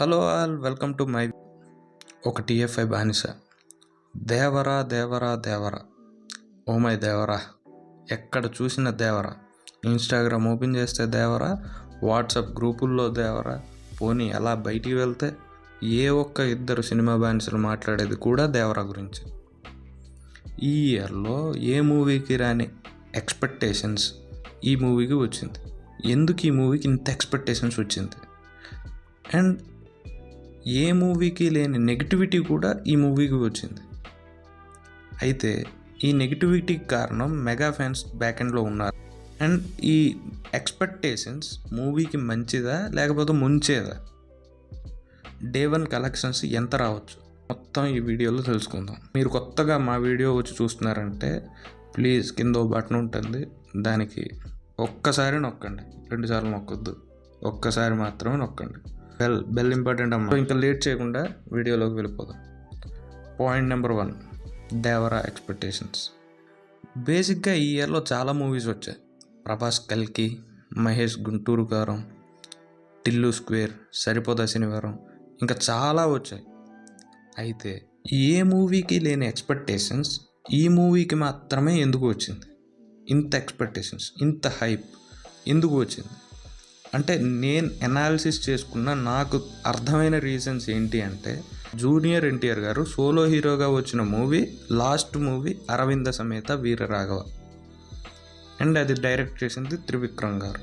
Hello all welcome to my ఒక TFI బానిస. Devara Devara Devara. Oh my Devara ఎక్కడ చూసిన దేవరా. ఇన్స్టాగ్రామ్ ఓపెన్ చేస్తే దేవరా వాట్సాప్ గ్రూపుల్లో దేవరా. పోనీ అలా బయటికి వెళ్తే ఏ ఒక్క ఇద్దరు సినిమా బానిసలు మాట్లాడేది కూడా దేవరా గురించి. ఈ ఇయర్లో ఏ మూవీకి రాని ఎక్స్పెక్టేషన్స్ ఈ మూవీకి వచ్చింది. ఎందుకు ఈ మూవీకి ఇంత ఎక్స్పెక్టేషన్స్ వచ్చింది? అండ్ ఏ మూవీకి లేని నెగిటివిటీ కూడా ఈ మూవీకి వచ్చింది. అయితే ఈ నెగిటివిటీకి కారణం మెగా ఫ్యాన్స్ బ్యాక్ ఎండ్లో ఉన్నారు. అండ్ ఈ ఎక్స్పెక్టేషన్స్ మూవీకి మంచిదా లేకపోతే ముంచేదా? డే వన్ కలెక్షన్స్ ఎంత రావచ్చు? మొత్తం ఈ వీడియోలో తెలుసుకుందాం. మీరు కొత్తగా మా వీడియో వచ్చి చూస్తున్నారంటే ప్లీజ్ కింద బటన్ ఉంటుంది. దానికి ఒక్కసారి నొక్కండి. రెండుసార్లు నొక్కొద్దు. ఒక్కసారి మాత్రమే నొక్కండి. బెల్ బెల్ ఇంపార్టెంట్ అమ్మ. ఇంకా లేట్ చేయకుండా వీడియోలోకి వెళ్ళిపోదాం. Point number one Devara expectations బేసిక్గా ఈ ఇయర్లో చాలా మూవీస్ వచ్చాయి. ప్రభాస్ కల్కి మహేష్ గుంటూరు కారం టిల్లు స్క్వేర్ సరిపోదా శనివారం ఇంకా చాలా వచ్చాయి. అయితే ఏ మూవీకి లేని ఎక్స్పెక్టేషన్స్ ఈ మూవీకి మాత్రమే ఎందుకు వచ్చింది? ఇంత ఎక్స్పెక్టేషన్స్ ఇంత హైప్ ఎందుకు వచ్చింది? అంటే నేను ఎనాలిసిస్ చేసుకున్న నాకు అర్థమైన రీజన్స్ ఏంటి అంటే జూనియర్ ఎన్టీఆర్ గారు సోలో హీరోగా వచ్చిన movie last movie Aravinda Sametha Veera Raghava and అది డైరెక్ట్ చేసింది త్రివిక్రమ్ గారు.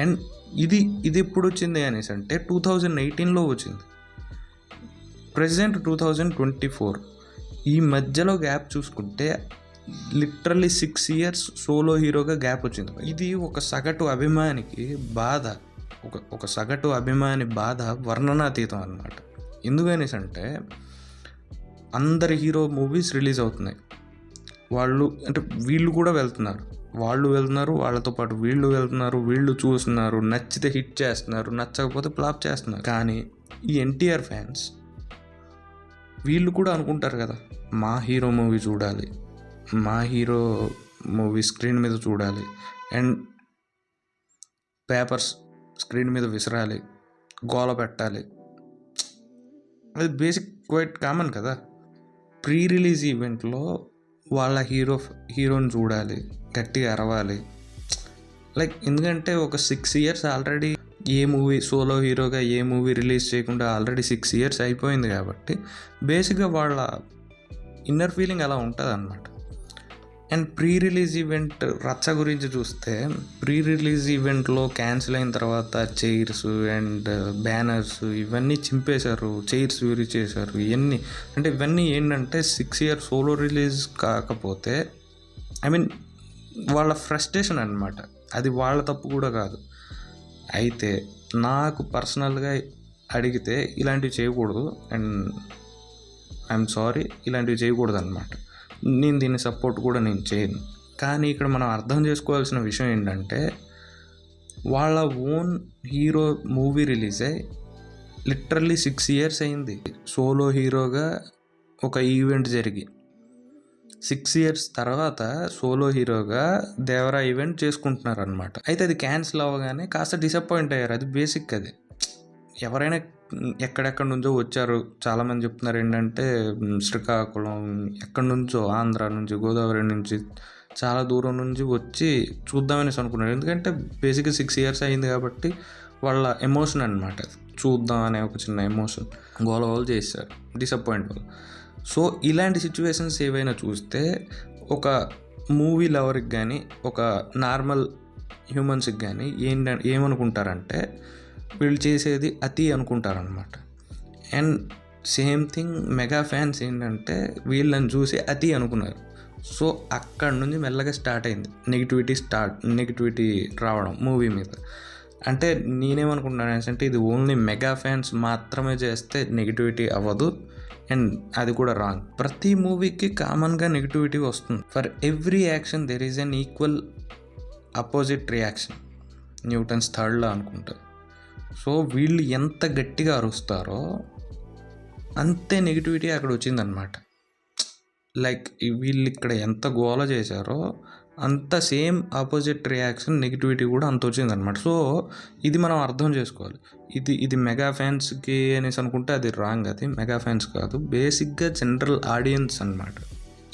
అండ్ ఇది ఇది ఎప్పుడు వచ్చింది అనేసి అంటే టూ థౌజండ్ ఎయిటీన్లో వచ్చింది. Present two thousand twenty four ఈ మధ్యలో గ్యాప్ చూసుకుంటే లిటరల్లీ సిక్స్ ఇయర్స్ సోలో హీరోగా గ్యాప్ వచ్చింది. ఇది ఒక సగటు అభిమానికి బాధ. ఒక ఒక సగటు అభిమాని బాధ వర్ణనాతీతం అన్నమాట. ఎందుకనేసి అంటే అందరి హీరో మూవీస్ రిలీజ్ అవుతున్నాయి. వాళ్ళు అంటే వీళ్ళు కూడా వెళ్తున్నారు. వాళ్ళు వెళ్తున్నారు వాళ్ళతో పాటు వీళ్ళు వెళ్తున్నారు వీళ్ళు చూస్తున్నారు నచ్చితే హిట్ చేస్తున్నారు నచ్చకపోతే ఫ్లాప్ చేస్తున్నారు. కానీ ఈ ఎన్టీఆర్ ఫ్యాన్స్ వీళ్ళు కూడా అనుకుంటారు కదా మా హీరో మూవీ చూడాలి. మా హీరో మూవీ స్క్రీన్ మీద చూడాలి. అండ్ పేపర్స్ స్క్రీన్ మీద విసరాలి. గోల పెట్టాలి. అది బేసిక్ క్వైట్ కామన్ కదా. ప్రీ రిలీజ్ ఈవెంట్లో వాళ్ళ హీరో హీరోని చూడాలి. గట్టిగా అరవాలి. లైక్ ఎందుకంటే ఒక సిక్స్ ఇయర్స్ ఆల్రెడీ ఏ మూవీ సోలో హీరోగా ఏ మూవీ రిలీజ్ చేయకుండా ఆల్రెడీ సిక్స్ ఇయర్స్ అయిపోయింది కాబట్టి బేసిక్గా వాళ్ళ ఇన్నర్ ఫీలింగ్ అలా ఉంటుంది అనమాట అండ్ ప్రీ రిలీజ్ ఈవెంట్ రచ్చ గురించి చూస్తే ప్రీ రిలీజ్ ఈవెంట్లో క్యాన్సిల్ అయిన తర్వాత చైర్స్ అండ్ బ్యానర్స్ ఇవన్నీ చింపేశారు. చైర్స్ విరిచేశారు ఇవన్నీ అంటే ఇవన్నీ ఏంటంటే సిక్స్ ఇయర్ సోలో రిలీజ్ కాకపోతే ఐ మీన్ వాళ్ళ ఫ్రస్ట్రేషన్ అనమాట అది వాళ్ళ తప్పు కూడా కాదు. అయితే నాకు పర్సనల్గా అడిగితే ఇలాంటివి చేయకూడదు అండ్ ఐఎమ్ సారీ ఇలాంటివి చేయకూడదు అనమాట నేను దీన్ని సపోర్ట్ కూడా నేను చేయను. కానీ ఇక్కడ మనం అర్థం చేసుకోవాల్సిన విషయం ఏంటంటే వాళ్ళ ఓన్ హీరో మూవీ రిలీజ్ అయ్యి లిటరల్లీ సిక్స్ ఇయర్స్ అయింది. సోలో హీరోగా ఒక ఈవెంట్ జరిగి సిక్స్ ఇయర్స్ తర్వాత సోలో హీరోగా దేవరా ఈవెంట్ చేసుకుంటున్నారు అనమాట అయితే అది క్యాన్సిల్ అవ్వగానే కాస్త డిసప్పాయింట్ అయ్యారు. అది బేసిక్ అది. ఎవరైనా ఎక్కడెక్కడి నుంచో వచ్చారు. చాలామంది చెప్తున్నారు ఏంటంటే శ్రీకాకుళం ఎక్కడి నుంచో ఆంధ్ర నుంచి గోదావరి నుంచి చాలా దూరం నుంచి వచ్చి చూద్దామనేసి అనుకున్నారు. ఎందుకంటే బేసిక్గా సిక్స్ ఇయర్స్ అయింది కాబట్టి వాళ్ళ ఎమోషన్ అనమాట చూద్దాం అనే ఒక చిన్న ఎమోషన్ గోల చేశారు. డిసప్పాయింట్ వాళ్ళు. సో ఇలాంటి సిచ్యువేషన్స్ ఏవైనా చూస్తే ఒక మూవీ లవర్కి కానీ ఒక నార్మల్ హ్యూమన్స్కి కానీ ఏంట ఏమనుకుంటారంటే వీళ్ళు చేసేది అతి అనుకుంటారనమాట and same thing mega fans ఏంటంటే వీళ్ళని చూసి అతి అనుకున్నారు. సో అక్కడ నుంచి మెల్లగా స్టార్ట్ అయింది. నెగిటివిటీ స్టార్ట్ నెగిటివిటీ రావడం మూవీ మీద. అంటే నేనేమనుకుంటున్నాను అంటే ఇది ఓన్లీ మెగా ఫ్యాన్స్ మాత్రమే చేస్తే నెగిటివిటీ అవ్వదు. అండ్ అది కూడా రాంగ్ ప్రతి మూవీకి కామన్గా నెగిటివిటీ వస్తుంది. For every action there is an equal opposite reaction Newton's థర్డ్లో అనుకుంటారు సో వీళ్ళు ఎంత గట్టిగా అరుస్తారో అంతే నెగిటివిటీ అక్కడ వచ్చిందనమాట లైక్ వీళ్ళు ఇక్కడ ఎంత గోల చేశారో అంత సేమ్ ఆపోజిట్ రియాక్షన్ నెగిటివిటీ కూడా అంత వచ్చిందనమాట సో ఇది మనం అర్థం చేసుకోవాలి. ఇది ఇది మెగా ఫ్యాన్స్కి అనేసి అనుకుంటే అది రాంగ్ అది మెగా ఫ్యాన్స్ కాదు. బేసిక్గా జనరల్ ఆడియన్స్ అన్నమాట.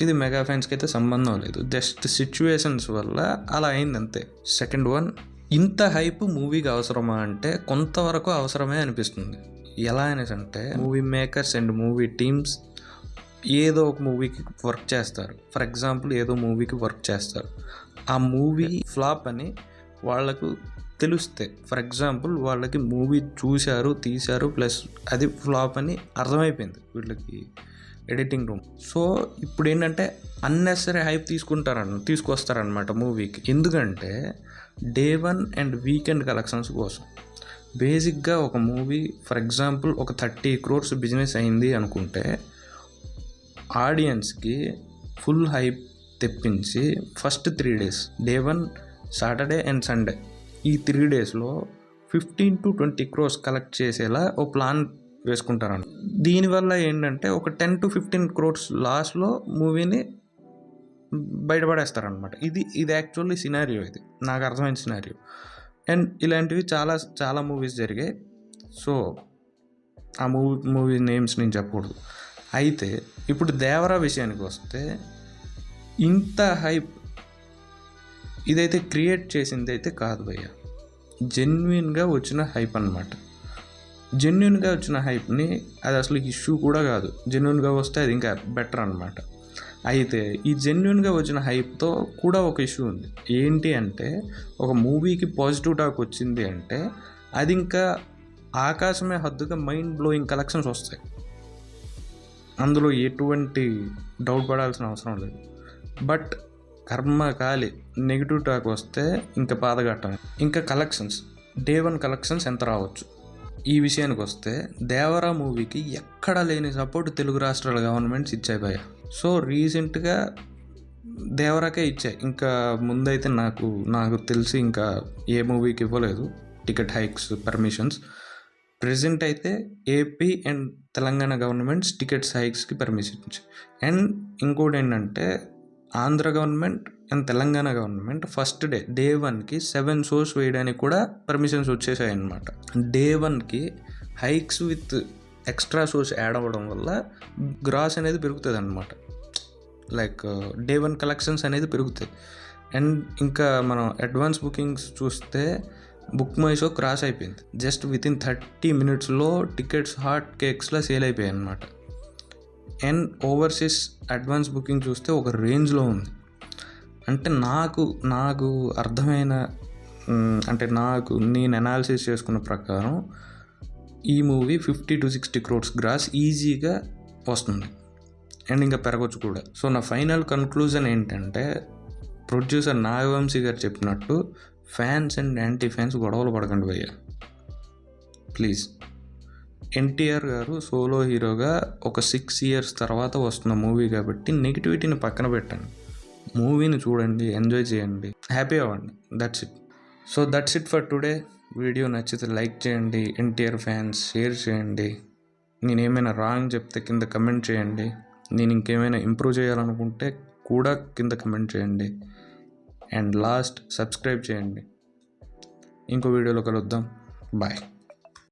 ఇది మెగా ఫ్యాన్స్కి అయితే సంబంధం లేదు. జస్ట్ సిచ్యువేషన్స్ వల్ల అలా అయింది అంతే. సెకండ్ వన్ ఇంత హైప్ మూవీకి అవసరమా అంటే కొంతవరకు అవసరమే అనిపిస్తుంది. ఎలా అనేసి అంటే movie makers and movie teams ఏదో ఒక మూవీకి వర్క్ చేస్తారు. ఫర్ ఎగ్జాంపుల్ ఏదో మూవీకి వర్క్ చేస్తారు. ఆ మూవీ ఫ్లాప్ అని వాళ్ళకు తెలుస్తే ఫర్ ఎగ్జాంపుల్ వాళ్ళకి మూవీ చూశారు తీశారు ప్లస్ అది ఫ్లాప్ అని అర్థమైపోయింది. వీళ్ళకి ఎడిటింగ్ రూమ్. సో ఇప్పుడు ఏంటంటే అన్నెసరీ హైప్ తీసుకుంటారన్న తీసుకొస్తారనమాట మూవీకి. ఎందుకంటే day one and weekend collections కోసం. బేసిక్గా ఒక మూవీ ఫర్ ఎగ్జాంపుల్ ఒక థర్టీ క్రోర్స్ బిజినెస్ అయింది అనుకుంటే ఆడియన్స్కి ఫుల్ హైప్ తెప్పించి first three days day one Saturday and Sunday ఈ త్రీ డేస్లో fifteen to twenty crores collect చేసేలా ఓ ప్లాన్ వేసుకుంటారన్న దీనివల్ల ఏంటంటే ఒక టెన్ టు ఫిఫ్టీన్ క్రోర్స్ లాస్ట్లో మూవీని బయటపడేస్తారనమాట ఇది ఇది యాక్చువల్లీ సినారియో ఇది. నాకు అర్థమైన సినారియో. అండ్ ఇలాంటివి చాలా చాలా మూవీస్ జరిగాయి. సో ఆ మూవీ మూవీ నేమ్స్ నేను చెప్పకూడదు. అయితే ఇప్పుడు దేవరా విషయానికి వస్తే ఇంత హైప్ ఇదైతే క్రియేట్ చేసింది అయితే కాదు భయ్య. జెన్యున్గా వచ్చిన హైప్ అనమాట జెన్యున్గా వచ్చిన హైప్ని అది అసలు ఇష్యూ కూడా కాదు. జెన్యున్గా వస్తే అది ఇంకా బెటర్ అనమాట అయితే ఈ జెన్యున్గా వచ్చిన హైప్తో కూడా ఒక ఇష్యూ ఉంది. ఏంటి అంటే ఒక మూవీకి పాజిటివ్ టాక్ వచ్చింది అంటే అది ఇంకా ఆకాశమే హద్దుగా మైండ్ బ్లోయింగ్ కలెక్షన్స్ వస్తాయి. అందులో ఎటువంటి డౌట్ పడాల్సిన అవసరం లేదు. బట్ కర్మ కాలి నెగిటివ్ టాక్ వస్తే ఇంకా బాధగట్టం ఇంకా కలెక్షన్స్ డే వన్ కలెక్షన్స్ ఎంత రావచ్చు? ఈ విషయానికి వస్తే దేవరా మూవీకి ఎక్కడ లేని సపోర్ట్ తెలుగు రాష్ట్రాల గవర్నమెంట్స్ ఇచ్చాయి భయ సో రీసెంట్గా దేవరాకే ఇచ్చాయి. ఇంకా ముందైతే నాకు నాకు తెలిసి ఇంకా ఏ మూవీకి ఇవ్వలేదు. టికెట్ హైక్స్ పర్మిషన్స్ ప్రజెంట్ అయితే AP and Telangana governments tickets హైక్స్కి permission ఇచ్చాయి. అండ్ ఇంకోటి ఏంటంటే Andhra government and Telangana government first day day వన్కి సెవెన్ షోస్ వేయడానికి కూడా పర్మిషన్స్ వచ్చేసాయి అనమాట డే వన్కి hikes with extra shows add అవ్వడం వల్ల గ్రాస్ అనేది పెరుగుతుంది అనమాట లైక్ డే వన్ కలెక్షన్స్ అనేది పెరుగుతాయి. అండ్ ఇంకా మనం అడ్వాన్స్ బుకింగ్స్ చూస్తే బుక్ మై షో క్రాస్ అయిపోయింది. జస్ట్ విత్ ఇన్ థర్టీ మినిట్స్లో టికెట్స్ హాట్ కేక్స్లో సేల్ అయిపోయాయి అనమాట అండ్ ఓవర్సీస్ అడ్వాన్స్ బుకింగ్ చూస్తే ఒక రేంజ్లో ఉంది. అంటే నాకు నాకు అర్థమైన అంటే నాకు నేను అనాలిసిస్ చేసుకున్న ప్రకారం ఈ movie fifty to sixty crores gross ఈజీగా వస్తుంది. అండ్ ఇంకా పెరగచ్చు కూడా. సో నా ఫైనల్ కన్క్లూజన్ ఏంటంటే ప్రొడ్యూసర్ నాగవంశీ గారు చెప్పినట్టు ఫ్యాన్స్ అండ్ యాంటీ ఫ్యాన్స్ గొడవలు పడకండి భయ్య. ప్లీజ్ ఎన్టీఆర్ గారు సోలో హీరోగా ఒక సిక్స్ ఇయర్స్ తర్వాత వస్తున్న మూవీ కాబట్టి నెగిటివిటీని పక్కన పెట్టండి. మూవీని చూడండి ఎంజాయ్ చేయండి. హ్యాపీ అవ్వండి. That's it so that's it for today video నచ్చితే లైక్ చేయండి ఎన్టీఆర్ ఫ్యాన్స్ షేర్ చేయండి. నేను ఏమైనా రాంగ్ చెప్తే కింద కమెంట్ చేయండి. నేను ఇంకేమైనా ఇంప్రూవ్ చేయాలనుకుంటే కూడా కింద కమెంట్ చేయండి. అండ్ లాస్ట్ సబ్స్క్రైబ్ చేయండి. ఇంకో వీడియోలో కలుద్దాం. బాయ్